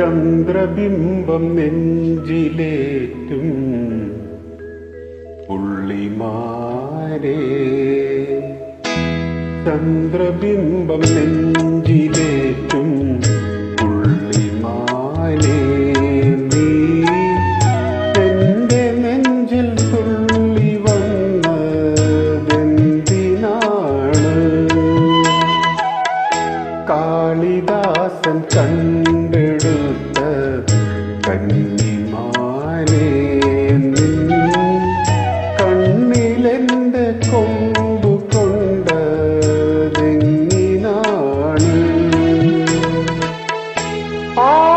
ചന്ദ്രബിംബം നെഞ്ചിലേറ്റും പുള്ളിമാരെ. ചന്ദ്രബിംബം നെഞ്ചിലേറ്റും all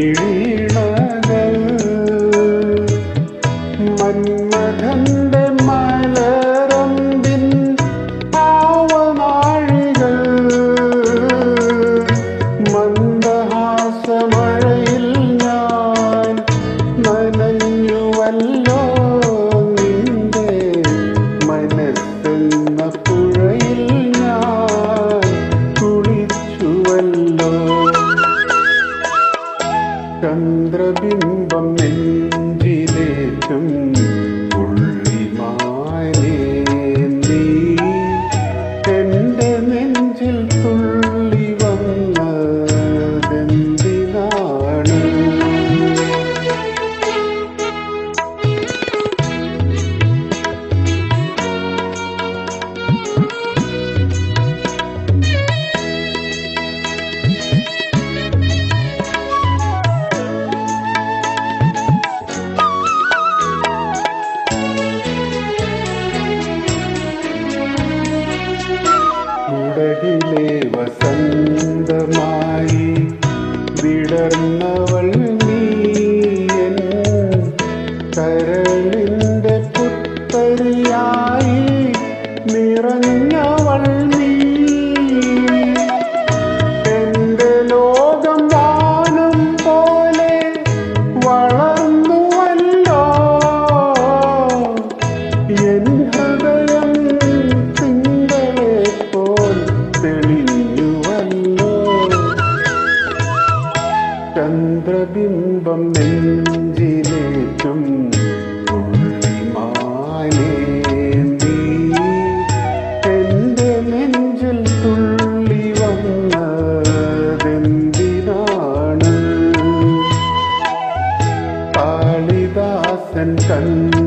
விழு न्द्रबिम्बमिन् विदे വസന്തമായി വിടർന്നവൾ നീ കര നെഞ്ചിലേറ്റും തുള്ളിമാനേ നീ എന്റെ നെഞ്ചിൽ തുള്ളി വന്നതെന്തിനാണ്? കാളിദാസൻ കണ്ണു